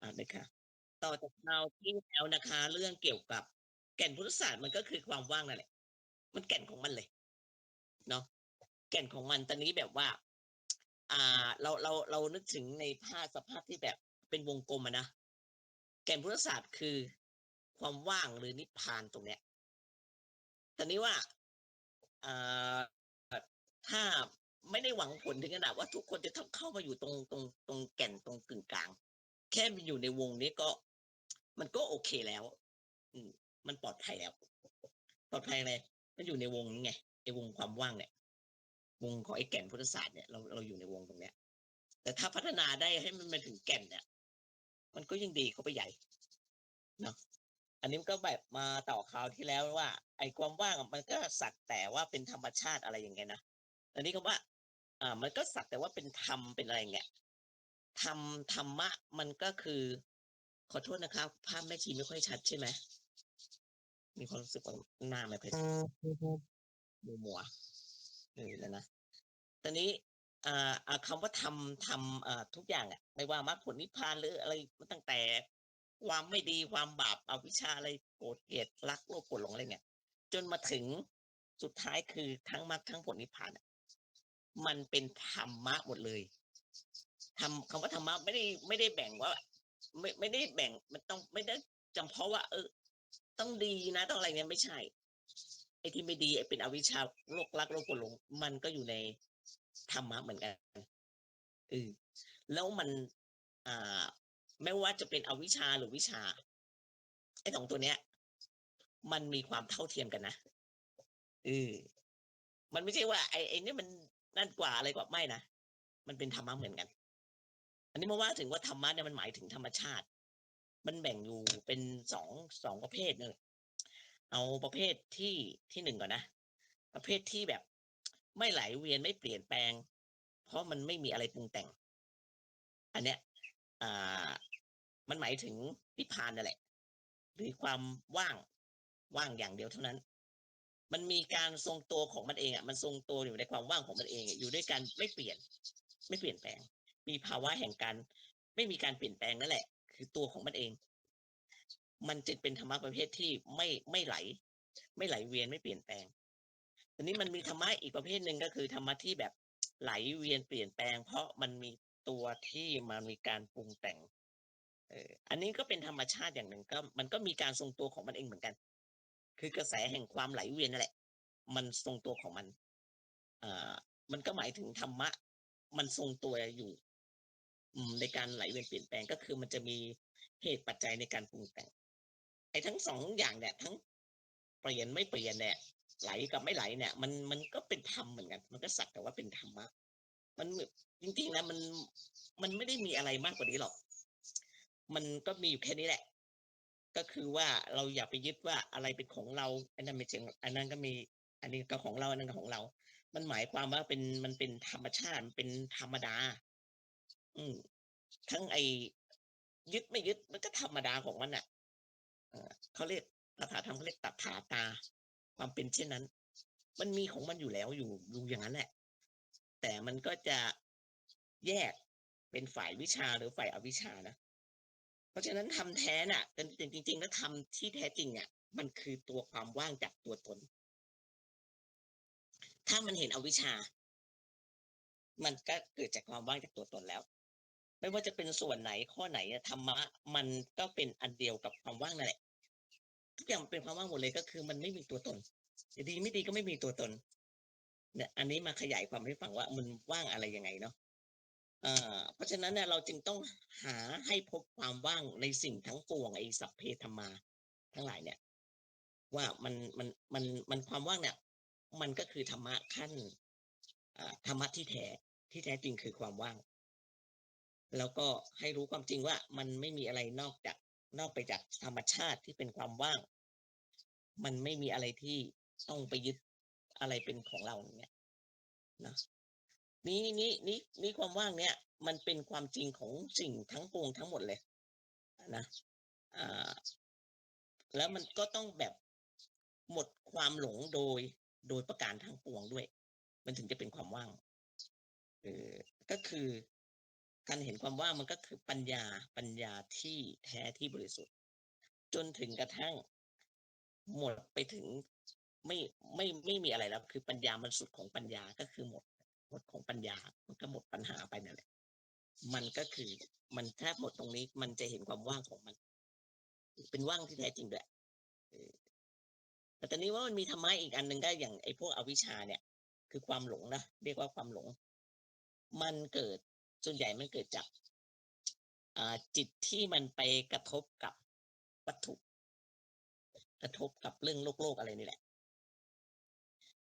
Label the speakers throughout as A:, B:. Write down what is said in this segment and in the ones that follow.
A: อ่าเลยค่ะ ต่อจากคราวที่แล้วนะคะ เรื่องเกี่ยวกับแก่นพุทธศาสตร์มันก็คือความว่างนั่นแหละ มันแก่นของมันเลยเนาะแก่นของมันตอนนี้แบบว่า อ่า เราเราเรานึกถึงในภาพสภาพที่แบบเป็นวงกลมอะนะแก่นพุทธศาสตร์คือความว่างหรือนิพพานตรงเนี้ยตอนนี้ว่าอ่าถ้าไม่ได้หวังผลถึงขนาดว่าทุกคนจะต้องเข้ามาอยู่ตรงตรงตรงแก่นตรงกึ่งกลาง แค่มันอยู่ในวงนี้ก็ มันก็โอเคแล้ว อืม มันปลอดภัยแล้ว ปลอดภัยอะไรมันอยู่ในวงนี้ไงไอ้วงความว่างเนี่ยวงของไอ้แก่นพุทธศาสตร์เนี่ยเราเราอยู่ในวงตรงเนี้ย แต่ถ้าพัฒนาได้ให้มันมาถึงแก่นเนี่ย มันก็ยิ่งดีเข้าไปใหญ่เนาะอันนี้มันก็แบบมาต่อคราวที่แล้วว่า ไอ้ความว่างมันก็สักแต่ว่าเป็นธรรมชาติอะไรอย่างเงี้ยนะอันนี้ก็ว่า อ่า มันก็สักแต่ว่าเป็นธรรมเป็นอะไรอย่างเงี้ย ธรรมธรรมะ มันก็คือ ขอโทษนะครับ ภาพแม่ชีไม่ค่อยชัดใช่ไหมมีความรู้สึกว่าหน้าไม่ค่อยชัดมัวมัวๆเออแล้วนะตอนนี้อ่าอ่าคำว่าทำทำอ่าทุกอย่างอะไม่ว่ามรรคผลนิพพานหรืออะไรมันตั้งแต่ ความไม่ดีความบาปอวิชชาอะไรโกรธเกลียดรักโลภโกรธหลงอะไรเนี่ยจนมาถึงสุดท้ายคือทั้งมรรคทั้งผลนิพพานอะมันเป็นธรรมะหมดเลย ทำคำว่าธรรมะไม่ได้ไม่ได้แบ่งว่า ไม่ไม่ได้แบ่งมันต้องไม่ได้จำเพาะว่า เออ ต้องดีนะ ต้องอะไรเนี่ยไม่ใช่ไอ้ที่ไม่ดีไอ้เป็นอวิชชาโลกรักโลกโกรธหลงมันก็อยู่ในธรรมะเหมือนกันเออแล้วมันอ่าไม่ว่าจะเป็นอวิชชาหรือวิชาไอ้สองตัวเนี้ย มันมีความเท่าเทียมกันนะเออมันไม่ใช่ว่าไอ้ไอ้นี่มันนั่นกว่าอะไรกว่าไม่นะมันเป็นธรรมะเหมือนกัน นนี้มาว่าถึงว่าธรรมะเนี่ยมันหมายถึงธรรมชาติ มันแบ่งอยู่เป็นสองสองประเภทเลยเอาประเภทที่ที่หนึ่งก่อนนะ ประเภทที่แบบไม่ไหลเวียนไม่เปลี่ยนแปลง เพราะมันไม่มีอะไรปรุงแต่ง อันเนี้ยอ่ามันหมายถึงนิพพานนั่นแหละ หรือความว่างว่างอย่างเดียวเท่านั้น มันมีการทรงตัวของมันเองอะ มันทรงตัวอยู่ในความว่างของมันเองอะอยู่ด้วยกันไม่เปลี่ยน ไม่เปลี่ยนแปลง มีภาวะแห่งการไม่มีการเปลี่ยนแปลงนั่นแหละ คือตัวของมันเอง มันจึงเป็นธรรมะประเภทที่ไม่ไม่ไหล ไม่ไหลเวียนไม่เปลี่ยนแปลงทีนี้มันมีธรรมะอีกประเภทหนึ่งก็คือธรรมะที่แบบไหลเวียนเปลี่ยนแปลง เพราะมันมีตัวที่มันมีการปรุงแต่งเอออันนี้ก็เป็นธรรมชาติอย่างหนึ่งก็มันก็มีการทรงตัวของมันเองเหมือนกัน คือกระแสแห่งความไหลเวียนนั่นแหละ มันทรงตัวของมันอ่ามันก็หมายถึงธรรมะ มันทรงตัวอยู่ ในการไหลเวียนเปลี่ยนแปลงก็คือมันจะมีเหตุปัจจัยในการปรุงแต่งไอ้ทั้งสองอย่างเนี่ยทั้งเปลี่ยนไม่เปลี่ยนเนี่ยไหลกับไม่ไหลเนี่ย มันมันก็เป็นธรรมเหมือนกัน มันก็สักแต่ว่าเป็นธรรมะมันจริงๆนะมันมันไม่ได้มีอะไรมากกว่านี้หรอก มันก็มีอยู่แค่นี้แหละ ก็คือว่าเราอย่าไปยึดว่าอะไรเป็นของเราอันนั้นไม่จริงอันนั้นก็มี อันนี้ก็ของเราอันนั้นก็ของเรา มันหมายความว่าเป็นมันเป็นธรรมชาติมันเป็นธรรมดา อืมทั้งไอ้ยึดไม่ยึดมันก็ธรรมดาของมันอะเขาเรียกภาษาธรรมเขาเรียกตัถาตา ความเป็นเช่นนั้น มันมีของมันอยู่แล้วอยู่อยู่อย่างนั้นแหละ แต่มันก็จะแยกเป็นฝ่ายวิชาหรือฝ่ายอวิชานะ เพราะฉะนั้นทำแท้น่ะจริงจริงๆแล้วทำที่แท้จริงอะมันคือตัวความว่างจากตัวตน ถ้ามันเห็นอวิชา มันก็เกิดจากความว่างจากตัวตนแล้ว ไม่ว่าจะเป็นส่วนไหนข้อไหนธรรมะมันก็เป็นอันเดียวกับความว่างนั่นแหละทุกอย่างเป็นความว่างหมดเลยก็คือ มันไม่มีตัวตนดีไม่ดีก็ไม่มีตัวตนเนี่ยอันนี้มาขยายความให้ฟังว่ามันว่างอะไรยังไงเนาะเพราะฉะนั้นเนี่ยเราจึงต้องหาให้พบความว่างในสิ่งทั้งปวงไอ้สัพเพธรรมา ทั้งหลายเนี่ย ว่ามันมันมันมันความว่างเนี่ย มันก็คือธรรมะขั้นธรรมะที่แท้ที่แท้จริงคือความว่าง แล้วก็ให้รู้ความจริงว่ามันไม่มีอะไรนอกจากนอกไปจากธรรมชาติที่เป็นความว่าง มันไม่มีอะไรที่ต้องไปยึดอะไรเป็นของเราเงี้ยนะนี่นี่นี่นี่ความว่างเนี่ย มันเป็นความจริงของสิ่งทั้งปวงทั้งหมดเลยนะอ่าแล้วมันก็ต้องแบบหมดความหลงโดยโดยประการทั้งปวงด้วย มันถึงจะเป็นความว่างเออก็คือ การเห็นความว่างมันก็คือปัญญาปัญญาที่แท้ที่บริสุทธิ์ จนถึงกระทั่งหมดไปถึงไม่ไม่ไม่มีอะไรแล้ว คือปัญญามันสุดของปัญญาก็คือหมดหมดของปัญญา มันก็หมดปัญหาไปนั่นแหละมันก็คือมันแทบหมดตรงนี้ มันจะเห็นความว่างของมัน เป็นว่างที่แท้จริงด้วยแต่ตอนนี้ว่ามันมีธรรมะอีกอันหนึ่งก็อย่างไอ้พวกอวิชชาเนี่ย คือความหลงนะเรียกว่าความหลง มันเกิด ส่วนใหญ่มันเกิดจากจิตที่มันไปกระทบกับวัตถุ กระทบกับเรื่องโลกโลกอะไรนี่แหละ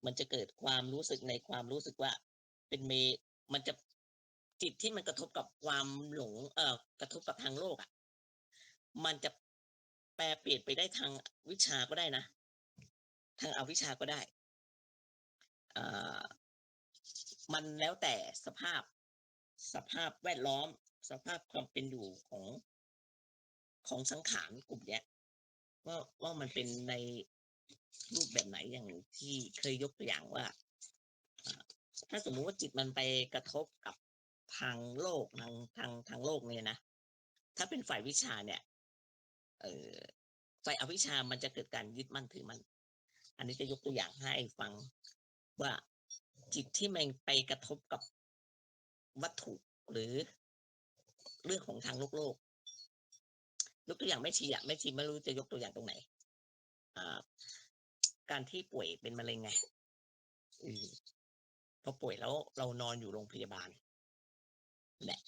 A: มันจะเกิดความรู้สึกในความรู้สึกว่า เป็นเมมันจะจิตที่มันกระทบกับความหลง เอ่อกระทบกับทางโลกอะ มันจะแปลเปลี่ยนไปได้ทางวิชาก็ได้นะ ทางอวิชาก็ได้อ่ามันแล้วแต่สภาพ สภาพแวดล้อม สภาพความเป็นอยู่ของของสังขารกลุ่มเนี้ยว่าว่ามันเป็นในรูปแบบไหนอย่างที่เคยยกตัวอย่างว่า ถ้าสมมุติว่าจิตมันไปกระทบกับทางโลกทางทางทางโลกเนี่ยนะถ้าเป็นฝ่ายวิชาเนี่ย เออฝ่ายอวิชามันจะเกิดการยึดมั่นถือมั่นอันนี้จะยกตัวอย่างให้ฟังว่าจิตที่มันไปกระทบกับ วัตถุหรือเรื่องของทางโลกโลกยกตัวอย่างแม่ชีอะแม่ชีไม่รู้จะยกตัวอย่างตรงไหนอ่าการที่ป่วยเป็นมะเร็งไงอืพอป่วยแล้วเรานอนอยู่โรงพยาบาลแหละ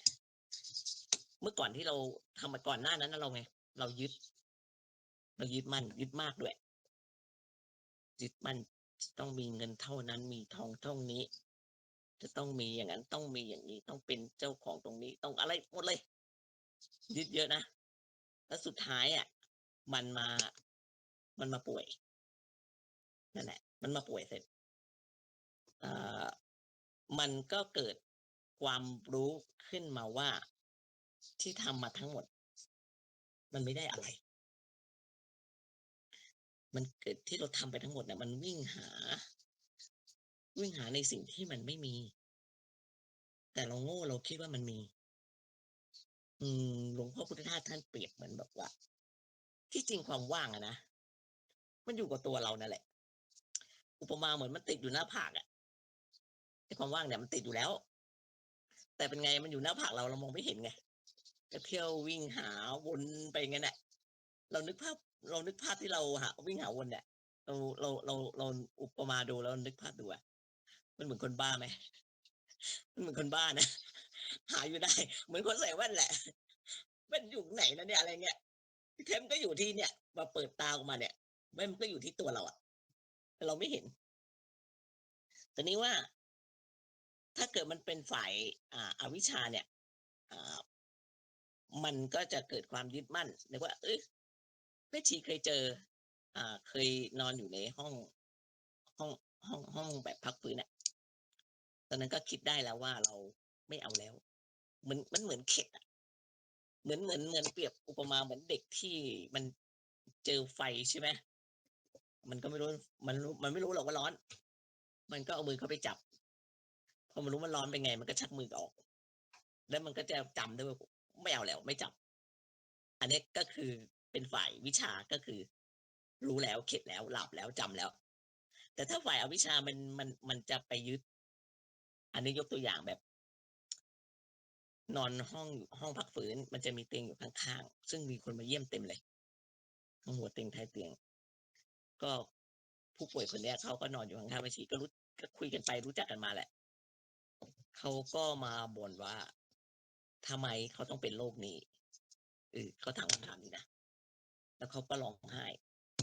A: เมื่อก่อนที่เราทำมาก่อนหน้านั้นเราไง เรายึด เรายึดมั่นยึดมากด้วยยึดมั่นต้องมีเงินเท่านั้นมีทองเท่านี้ จะต้องมีอย่างนั้นต้องมีอย่างนี้ต้องเป็นเจ้าของตรงนี้ต้องอะไรหมดเลยยึดเยอะนะแล้วสุดท้ายอะ มันมา มันมาป่วยนั่นแหละ มันมาป่วยเสร็จอมันก็เกิดความรู้ขึ้นมาว่าที่ทำมาทั้งหมด มันไม่ได้อะไร มันเกิดที่เราทำไปทั้งหมดเนี่ยมันวิ่งหา วิ่งหาในสิ่งที่มันไม่มี แต่เราโง่เราคิดว่ามันมี อืมหลวงพ่อพุทธทาสท่านเปรียบเหมือนแบบว่า ที่จริงความว่างอะนะมันอยู่กับตัวเรานั่นแหละ อุปมาเหมือนมันติดอยู่หน้าผากอะไอความว่างเนี่ยมันติดอยู่แล้ว แต่เป็นไงมันอยู่หน้าผากเราเรามองไม่เห็นไงก็เที่ยววิ่งหาวนไปงั้นน่ะเรานึกภาพเรานึกภาพที่เราหาวิ่งหาวนเนี่ยเราเราเราเราอุปมาดูแล้วนึกภาพดูอะ มันเหมือนคนบ้าไหมมันเหมือนคนบ้านะหาอยู่ได้ เหมือนคนใส่แว่นแหละแว่นอยู่ไหนนะเนี่ยอะไรเงี้ยที่แท้มันก็อยู่ที่เนี่ยมาเปิดตาออกมาเนี่ยแว่มันก็อยู่ที่ตัวเราอะแต่เราไม่เห็นแต่นี้ว่า ถ้าเกิดมันเป็นฝ่ายอ่าอวิชชาเนี่ยอ่ามันก็จะเกิดความยึดมั่นนึกว่า เอ๊ยแม่ชีเคยเจอ อ่า เคยนอนอยู่ในห้อง ห้องห้องห้องแบบพักฟื้นอะ ตอนนั้นก็คิดได้แล้วว่าเราไม่เอาแล้วเหมือนมันเหมือนเข็ดอะเหมือนเหมือนเหมือนเปรียบอุปมาเหมือนเด็กที่มันเจอไฟใช่ไหมมันก็ไม่รู้มันรู้มันไม่รู้หรอกว่าร้อน มันก็เอามือเข้าไปจับพอมันรู้มันร้อนเป็นไง มันก็ชักมือออก แล้วมันก็จะจำได้ว่าไม่เอาแล้วไม่จับ อันนี้ก็คือเป็นฝ่ายวิชาก็คือ รู้แล้วเข็ดแล้วหลับแล้วจำแล้ว แต่ถ้าฝ่ายอวิชามันมันมันจะไปยึด อันนี้ยกตัวอย่างแบบ นอนห้องห้องพักฟื้น มันจะมีเตียงอยู่ข้างๆ ซึ่งมีคนมาเยี่ยมเต็มเลยทั้งหัวเตียงท้ายเตียง ก็ผู้ป่วยคนนี้เขาก็นอนอยู่ข้างๆแม่ชีก็รู้ก็คุยกันไปรู้จักกันมาแหละเขาก็มาบ่นว่าทำไมเขาต้องเป็นโรคนี้เออเขาถามคำถามนี้นะแล้วเขาก็ร้องไห้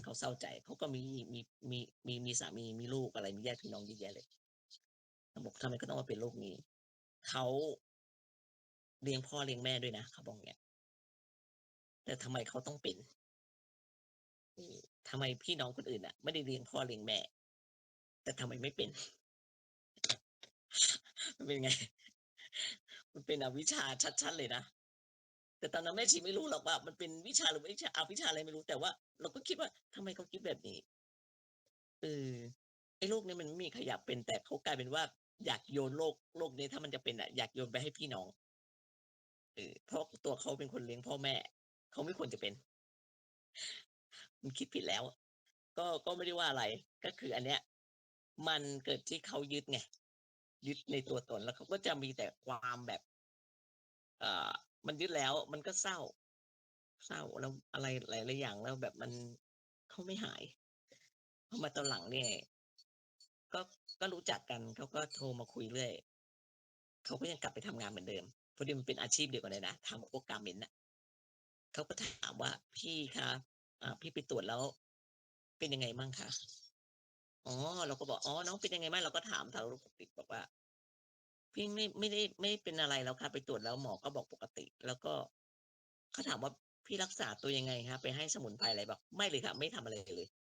A: เขาเศร้าใจเขาก็มีมีมีมีมีสามีมีลูกอะไรมีญาติพี่น้องเยอะแยะเลย บอกทำไมเขาต้องมาเป็นโรคนี้ เขาเลี้ยงพ่อเลี้ยงแม่ด้วยนะเขาบอกเงี้ยแต่ทำไมเขาต้องเป็นอืมทำไมพี่น้องคนอื่นน่ะ ไม่ได้เลี้ยงพ่อเลี้ยงแม่ แต่ทำไมไม่เป็น มันเป็นไง มันเป็นอวิชาชัดๆเลยนะแต่ตอนนั้นแม่ชีไม่รู้หรอกว่า มันเป็นวิชาหรือวิชาอวิชาอะไรไม่รู้แต่ว่า เราก็คิดว่าทำไมเขาคิดแบบนี้เออไอ้โรคนี้มันไม่มีใครอยากเป็นแต่เขากลายเป็นว่า อยากโยนโรคโรคนี้ถ้ามันจะเป็นอะอยากโยนไปให้พี่น้องเออเพราะตัวเขาเป็นคนเลี้ยงพ่อแม่ เขาไม่ควรจะเป็น มันคิดผิดแล้ว ก็ก็ไม่ได้ว่าอะไร ก็คืออันเนี้ย มันเกิดที่เขายึดไงยึดในตัวตนแล้วเขาก็จะมีแต่ความแบบ เอ่อ มันยึดแล้ว มันก็เศร้า เศร้าแล้วอะไรหลายๆอย่างแล้วแบบมันเขาไม่หายพอมาตอนหลังเนี่ย ก็ก็รู้จักกันเขาก็โทรมาคุยเรื่อยเขาก็ยังกลับไปทำงานเหมือนเดิมพอดีมันเป็นอาชีพเดียวกันเลยนะทำพวก garment น่ะเขาก็ถามว่า"พี่คะอ่า พี่ไปตรวจแล้ว เป็นยังไงมั่งคะ?"อ๋อเราก็บอก"อ๋อน้องเป็นยังไงบ้าง?"เราก็ถามสารทุกข์สุกดิบบอกว่า"พี่ไม่ไม่ได้ไม่เป็นอะไรแล้วค่ะ ไปตรวจแล้วหมอก็บอกปกติ"แล้วก็เขาถามว่า"พี่รักษาตัวยังไงคะ?ไปให้สมุนไพรอะไร"บอก"ไม่เลยค่ะ ไม่ทำอะไรเลย"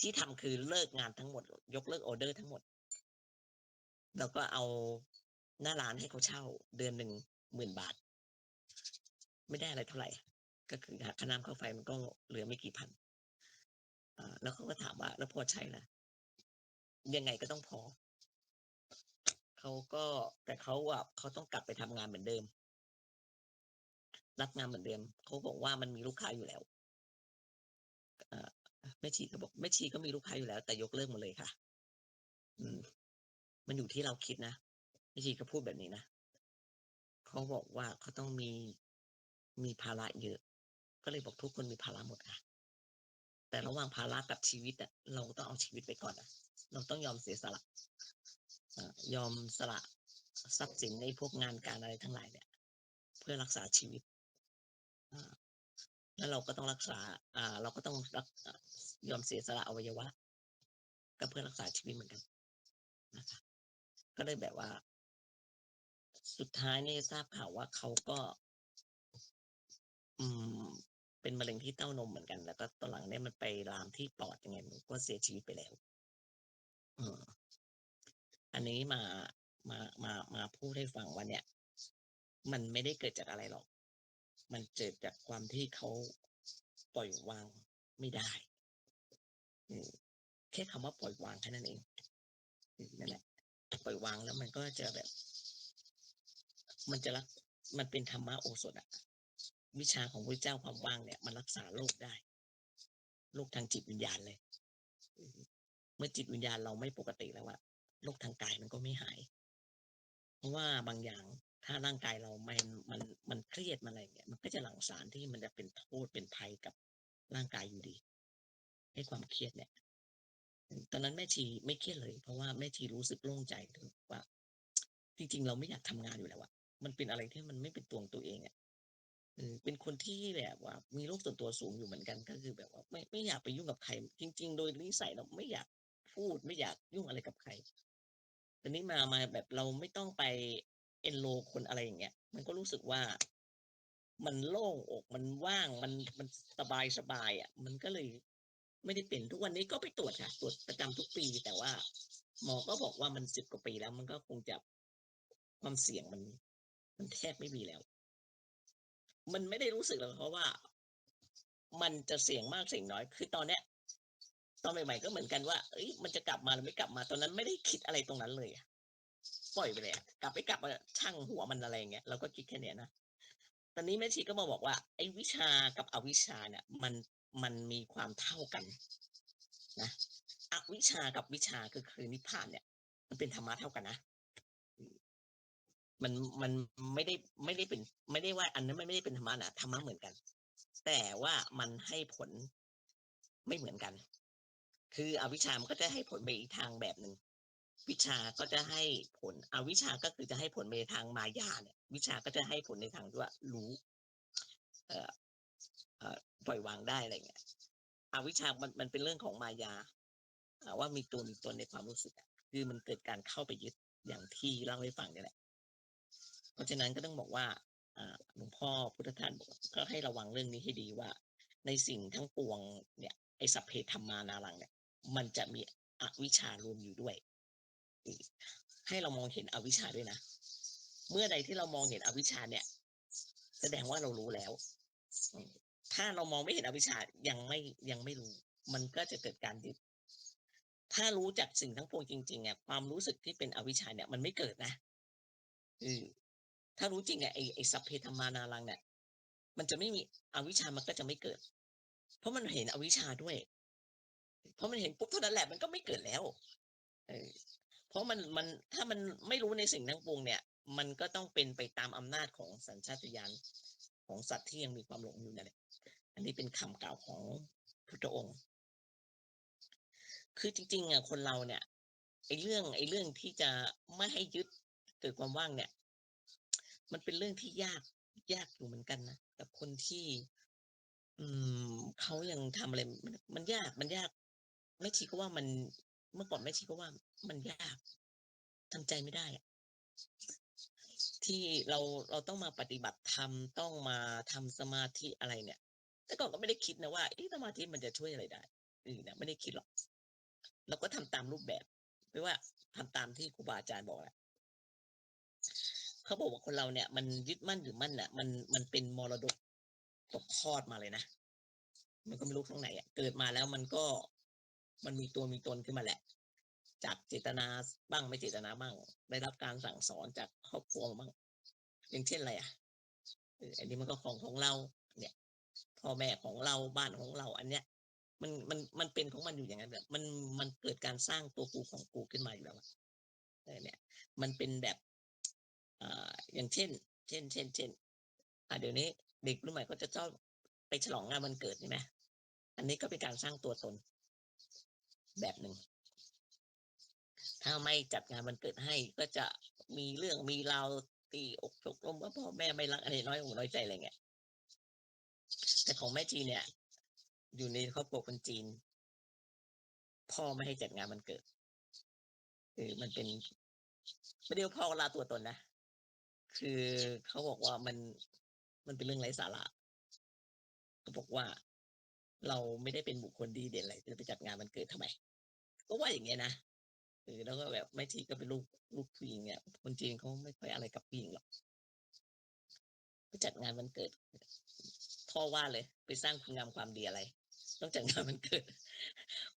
A: ที่ทำคือเลิกงานทั้งหมด ยกเลิกออเดอร์ทั้งหมด แล้วก็เอาหน้าร้านให้เขาเช่า เดือนหนึ่ง10,000บาท ไม่ได้อะไรเท่าไหร่ ก็คือหักค่าน้ำค่าไฟมันก็เหลือไม่กี่พันแล้วเขาก็ถามว่า"แล้วพอใช้ล่ะ?"ยังไงก็ต้องพอเขาก็แต่เขาอะเขาต้องกลับไปทำงานเหมือนเดิม รับงานเหมือนเดิมเขาบอกว่ามันมีลูกค้าอยู่แล้ว แม่ชีก็บอก"แม่ชีก็มีลูกค้าอยู่แล้ว แต่ยกเลิกหมดเลยค่ะ"อืม มันอยู่ที่เราคิดนะแม่ชีก็พูดแบบนี้นะเขาบอกว่าเขาต้องมีมีภาระเยอะ ก็เลยบอกทุกคนมีภาระหมดค่ะ แต่ระหว่างภาระกับชีวิตอะเราต้องเอาชีวิตไปก่อนนะเราต้องยอมเสียสละอยอมสละทรัพย์สินในพวกงานการอะไรทั้งหลายเนี่ย เพื่อรักษาชีวิต แล้วเราก็ต้องรักษา อ่า เราก็ต้องรักยอมเสียสละอวัยวะ ก็เพื่อรักษาชีวิตเหมือนกันนะคะก็เลยแบบว่า สุดท้ายนี่ทราบข่าวว่าเขาก็ อืม เป็นมะเร็งที่เต้านมเหมือนกัน แล้วก็ตอนหลังเนี่ยมันไปลามที่ปอดยังไงม่รู้ก็เสียชีวิตไปแล้วเอออันนี้มามามามาพูดให้ฟังว่าเนี่ย มันไม่ได้เกิดจากอะไรหรอก มันเกิดจากความที่เขาปล่อยวางไม่ได้แค่คำว่าปล่อยวางแค่นั้นเองนั่นแหละปล่อยวางแล้วมันก็จะแบบ มันจะรักมันเป็นธรรมะโอสถอะวิชาของพระเจ้าความว่างเนี่ย มันรักษาโรคได้โรคทางจิตวิญญาณเลย เมื่อจิตวิญญาณเราไม่ปกติแล้วอะโรคทางกายมันก็ไม่หาย เพราะว่าบางอย่าง ถ้าร่างกายเรามันมันมันเครียดมันอะไรเงี้ยมันก็จะหลั่งสารที่มันจะเป็นโทษเป็นภัยกับร่างกายอยู่ดีไอ้ความเครียดเนี่ยตอนนั้นแม่ชีไม่เครียดเลย เพราะว่าแม่ชีรู้สึกโล่งใจถึงว่า จริง ๆ เราไม่อยากทำงานอยู่แล้วอะมันเป็นอะไรที่มันไม่เป็นตัวงตัวเองอะเออเป็นคนที่แบบว่า มีโลกส่วนตัวสูงอยู่เหมือนกันก็คือแบบว่าไม่ไม่อยากไปยุ่งกับใคร จริง ๆ โดยนิสัยเราไม่อยากพูดไม่อยากยุ่งอะไรกับใครแต่นี่มามาแบบเราไม่ต้องไป enroll คนอะไรอย่างเงี้ย มันก็รู้สึกว่า มันโล่งอกมันว่างมันมันสบายๆอะมันก็เลยไม่ได้เป็นทุกวันนี้ก็ไปตรวจค่ะตรวจประจำทุกปีแต่ว่า หมอก็บอกว่ามัน10กว่าปีแล้ว มันก็คงจะความเสี่ยงมัน มันแทบไม่มีแล้ว มันไม่ได้รู้สึกหรอกเพราะว่า มันจะเสี่ยงมากเสี่ยงน้อย คือตอนเนี้ยตอนใหม่ๆก็เหมือนกันว่าเฮ้ยมันจะกลับมาหรือไม่กลับมา ตอนนั้นไม่ได้คิดอะไรตรงนั้นเลยอะ ปล่อยไปเลยอะกลับไม่กลับอะช่างหัวมันอะไรอย่างเงี้ยเราก็คิดแค่เนี้ยนะตอนนี้แม่ชีก็มาบอกว่าไอ้วิชากับอวิชาเนี่ย มันมันมีความเท่ากันนะอวิชากับวิชาก็คือนิพพานเนี่ย มันเป็นธรรมะเท่ากันนะมันมันไม่ได้ไม่ได้เป็น ไม่ได้ว่าอันนั้นมันไม่ได้เป็นธรรมะนะธรรมะเหมือนกัน แต่ว่ามันให้ผลไม่เหมือนกัน คืออวิชามันก็จะให้ผลไปอีกทางแบบหนึ่ง วิชาก็จะให้ผลอวิชาก็คือจะให้ผลในทางมายาเนี่ย วิชาก็จะให้ผลในทางที่ว่ารู้ เอ่อเอ่อปล่อยวางได้อะไรเงี้ยอวิชามันมันเป็นเรื่องของมายาว่ามีตัวมีตนในความรู้สึกคือมันเกิดการเข้าไปยึดอย่างที่เล่าให้ฟังเนี่ยแหละ เพราะฉะนั้นก็ต้องบอกว่าหลวงพ่อพุทธทาสบอกก็ให้ระวังเรื่องนี้ให้ดีว่า ในสิ่งทั้งปวงเนี่ยไอ้สัพเพธัมมานารังเนี่ย มันจะมีอวิชารวมอยู่ด้วย ให้เรามองเห็นอวิชชาด้วยนะ เมื่อใดที่เรามองเห็นอวิชชาเนี่ย แสดงว่าเรารู้แล้ว ถ้าเรามองไม่เห็นอวิชชายังไม่ยังไม่รู้ มันก็จะเกิดการยึดถ้ารู้จักสิ่งทั้งปวงจริงๆอะความรู้สึกที่เป็นอวิชชาเนี่ยมันไม่เกิดนะอืถ้ารู้จริงอะไอ้ไอ้สัพเพธัมมานารังเนี่ยมันจะไม่มีอวิชชามันก็จะไม่เกิด เพราะมันเห็นอวิชชาด้วย เพราะมันเห็นปุ๊บเท่านั้นแหละมันก็ไม่เกิดแล้ว เพราะมันมันถ้ามันไม่รู้ในสิ่งทั้งปวงเนี่ย มันก็ต้องเป็นไปตามอำนาจของสัญชาตญาณของสัตว์ที่ยังมีความหลงอยู่นั่นแหละอันนี้เป็นคำกล่าวของพุทธองค์ คือจริงๆอะคนเราเนี่ยไอ้เรื่องไอ้เรื่องที่จะไม่ให้ยึดเกิดความว่างเนี่ย มันเป็นเรื่องที่ยากยากอยู่เหมือนกันนะกับคนที่ อืมเขายังทำอะไรมันยากมันยากแม่ชีก็ว่ามัน เมื่อก่อนแม่ชีก็ว่ามันยากทำใจไม่ได้ที่เราเราต้องมาปฏิบัติธรรมต้องมาทำสมาธิอะไรเนี่ย แต่ก่อนก็ไม่ได้คิดนะว่าสมาธิมันจะช่วยอะไรได้อือนะไม่ได้คิดหรอกเราก็ทำตามรูปแบบไม่ว่าทำตามที่ครูบาอาจารย์บอกแหละเขาบอกว่าคนเราเนี่ย มันยึดมั่นหรือมั่นเนี่ยมันมันเป็นมรดกตกทอดมาเลยนะมันก็ไม่รู้ข้างไหนอะเกิดมาแล้วมันก็ มันมีตัวมีตนขึ้นมาแหละ จากเจตนาบ้างไม่เจตนาบ้าง ได้รับการสั่งสอนจากครอบครัวบ้างอย่างเช่นอะไรอะอันนี้มันก็ของของเรา เนี่ยพ่อแม่ของเราบ้านของเรา อันเนี้ย มันมันมันเป็นของมันอยู่อย่างนั้นแบบ มันมันเกิดการสร้างตัวกูของกูขึ้นมาอยู่แล้วเออเนี่ย มันเป็นแบบอ่าอย่างเช่น เช่น เช่น เช่นอ่าเดี๋ยวนี้เด็กรุ่นใหม่ก็จะชอบไปฉลองงานวันเกิดใช่ไหมอันนี้ก็เป็นการสร้างตัวตน แบบหนึ่ง ถ้าไม่จัดงานวันเกิดให้ก็จะมีเรื่องมีราวตีอกตกลมว่าพ่อแม่ไม่รักอะไรน้อยอกน้อยใจอะไรเงี้ย แต่ของแม่จีเนี่ย อยู่ในครอบครัวคนจีน พ่อไม่ให้จัดงานวันเกิดคือมันเป็นไม่ได้ว่าพ่อลาตัวตนนะ คือเขาบอกว่ามันมันเป็นเรื่องไร้สาระเขาบอกว่า เราไม่ได้เป็นบุคคลดีเด่นอะไรจะไปจัดงานวันเกิดทำไม ก็ว่าอย่างเงี้ยนะเออแล้วก็แบบแม่ชีก็เป็นลูกลูกผู้หญิงเนี่ยคนจีนเขาไม่ค่อยอะไรกับผู้หญิงหรอกไปจัดงานวันเกิดพ่อว่าเลย ไปสร้างคุณงามความดีอะไรต้องจัดงานวันเกิด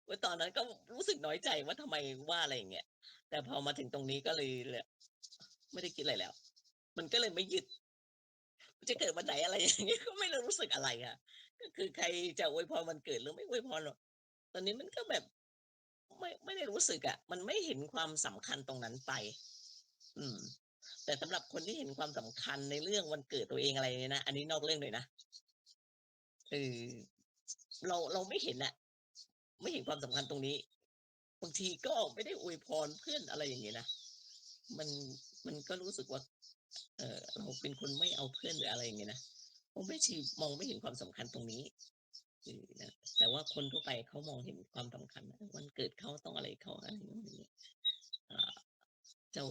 A: ว่าตอนนั้นก็รู้สึกน้อยใจว่าทำไมว่าอะไรอย่างเงี้ยแต่พอมาถึงตรงนี้ก็เลยเลยไม่ได้คิดอะไรแล้ว มันก็เลยไม่ยึดจะเกิดวันไหนอะไรอย่างเงี้ยก็ไม่ได้รู้สึกอะไรอะ ก็คือใครจะอวยพรวันเกิดหรือไม่อวยพรหรอกตอนนี้มันก็แบบไม่ไม่ได้รู้สึกอะ มันไม่เห็นความสำคัญตรงนั้นไป อืม แต่สำหรับคนที่เห็นความสำคัญในเรื่องวันเกิดตัวเองอะไรเนี่ยนะอันนี้นอกเรื่องเลยนะคือเราเราไม่เห็นอะไม่เห็นความสำคัญตรงนี้บางทีก็ไม่ได้อวยพรเพื่อนอะไรอย่างเงี้ยนะมันมันก็รู้สึกว่า เออเราเป็นคนไม่เอาเพื่อนหรืออะไรอย่างเงี้ยนะ ผมไม่ชีมองไม่เห็นความสำคัญตรงนี้นะแต่ว่าคนทั่วไปเขามองเห็นความสำคัญวันเกิดเขาต้องอะไรเขาอะไรอย่างเงี้ยเจ้า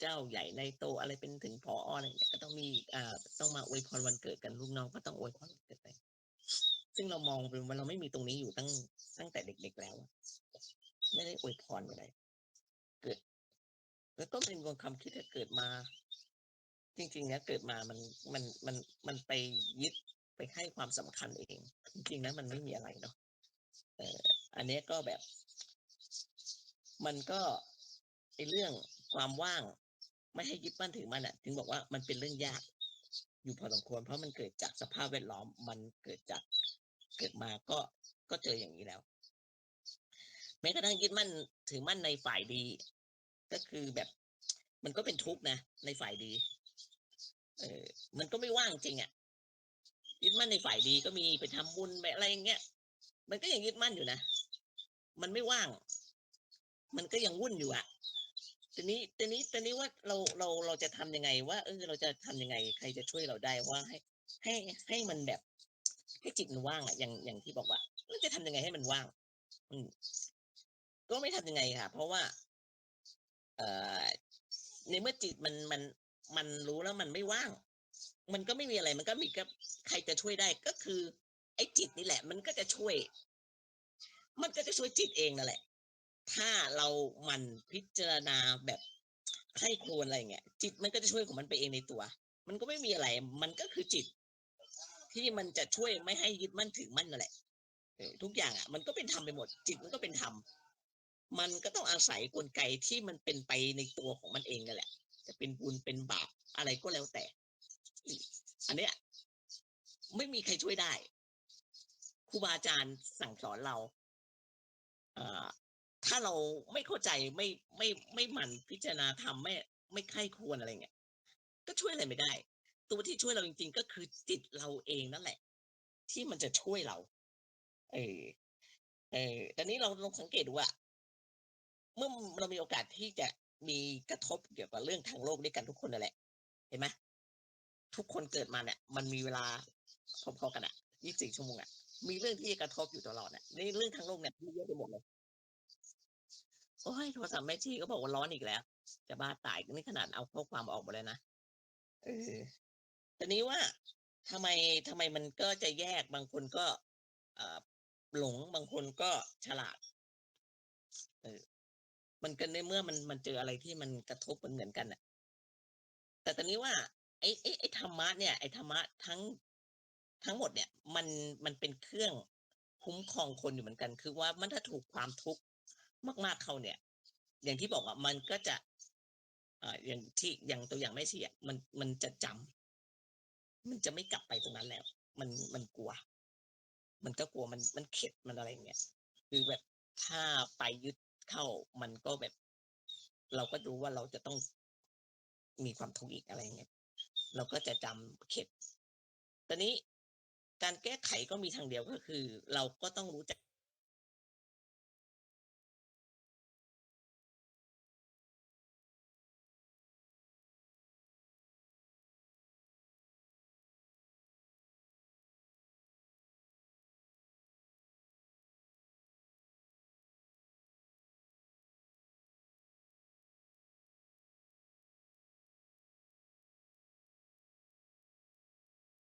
A: เจ้าใหญ่ในโตอะไรเป็นถึงพออะไรเงี้ยก็ต้องมีอ่าต้องมาอวยพรวันเกิดกันลูกน้องก็ต้องอวยพรวันเกิดไป ซึ่งเรามองเป็นว่าเราไม่มีตรงนี้อยู่ตั้งตั้งแต่เด็ก ๆ แล้วไม่ได้อวยพรอะไรเกิด แล้วก็เป็นความคิดที่เกิดมา จริงๆเนี่ยเกิดมามันมันมันมันไปยึดไปให้ความสำคัญเอง จริงๆนะมันไม่มีอะไรเนาะเอออันนี้ก็แบบ มันก็ไอเรื่องความว่าง ไม่ให้ยึดมั่นถือมันอะถึงบอกว่ามันเป็นเรื่องยาก อยู่พอสมควรเพราะมันเกิดจากสภาพแวดล้อม มันเกิดจากเกิดมาก็ก็เจออย่างนี้แล้วแม้กระทั่งยึดมั่นถือมั่นในฝ่ายดี ก็คือแบบ มันก็เป็นทุกข์นะในฝ่ายดี เออมันก็ไม่ว่างจริงอะ่ะยึดมั่นในฝ่ายดีก็มีไปทำบุญไปอะไรอย่างเงี้ยมันก็ยังยึดมั่นอยู่นะมันไม่ว่าง มันก็ยังวุ่นอยู่อะ่ะทีนี้ทีนี้ทีนี้ว่าเราเราเราจะทำยังไง ว่าเออเราจะทำยังไง ใครจะช่วยเราได้ว่าให้ ให้ให้มันแบบให้จิตมันว่างอะอย่างอย่างที่บอกว่าเราจะทำยังไงให้มันว่าง อืมก็ไม่ทำยังไงค่ะ เพราะว่า เอ่อในเมื่อจิตมันมัน มันรู้แล้วมันไม่ว่าง มันก็ไม่มีอะไร มันก็มีก็ใครจะช่วยได้ก็คือ ไอ้จิตนี่แหละ มันก็จะช่วย มันก็จะช่วยจิตเองนั่นแหละ ถ้าเรามันพิจารณาแบบใคร่ควญอะไรเงี้ยจิตมันก็จะช่วยของมันไปเองในตัว มันก็ไม่มีอะไร มันก็คือจิต ที่มันจะช่วยไม่ให้ยึดมั่นถือมั่นนั่นแหละทุกอย่างอะ มันก็เป็นธรรมไปหมด จิตมันก็เป็นธรรมมันก็ต้องอาศัยกลไกที่มันเป็นไปในตัวของมันเองนั่นแหละ จะเป็นบุญเป็นบาปอะไรก็แล้วแต่ อันเนี้ยไม่มีใครช่วยได้ครูบาอาจารย์สั่งสอนเราเอ่อถ้าเราไม่เข้าใจไม่ไม่ไม่หมั่นพิจารณาธรรมไม่ไม่ใคร่ควญอะไรเงี้ยก็ช่วยอะไรไม่ได้ ตัวที่ช่วยเราจริง ๆ ก็คือจิตเราเองนั่นแหละ ที่มันจะช่วยเรา เออเออตอนนี้เราลองสังเกตดูว่าเมื่อเรามีโอกาสที่จะ มีกระทบเกี่ยวกับเรื่องทางโลกด้วยกันทุกคนนั่นแหละ เห็นไหมทุกคนเกิดมาเนี่ย มันมีเวลาพอๆกันอะ24ชั่วโมงอะ มีเรื่องที่จะกระทบอยู่ตลอดอะในเรื่องทางโลกเนี่ยมีเยอะไปหมดเลยโอ๊ยโทรศัพท์แม่ชีก็บอกว่าร้อนอีกแล้ว จะบ้าตายนี่ขนาดเอาข้อความออกมดแล้วนะเออแต่นี้ว่าทำไมทำไมมันก็จะแยกบางคนก็เอ่อหลงบางคนก็ฉลาดเออ มันก็ในเมื่อมันมันเจออะไรที่มันกระทบเหมือนกันน่ะแต่ตอนนี้ว่าไอ้ไอ้ไอ้ธรรมะเนี่ยไอ้ธรรมะทั้งทั้งหมดเนี่ย มันมันเป็นเครื่องคุ้มครองคนอยู่เหมือนกัน คือว่ามันถ้าถูกความทุกข์มาก ๆเขาเนี่ย อย่างที่บอกอะมันก็จะอ่าอย่างที่อย่างตัวอย่างแม่ชีอะมันมันจะจำมันจะไม่กลับไปตรงนั้นแล้ว มันมันกลัว มันก็กลัวมันมันเข็ดมันอะไรเงี้ยคือแบบถ้าไปยึด เข้า มันก็แบบ เราก็รู้ว่าเราจะต้องมีความทุกข์อีกอะไรเงี้ยเราก็จะจำเข็ดตอนนี้การแก้ไขก็มีทางเดียวก็คือ เราก็ต้องรู้จัก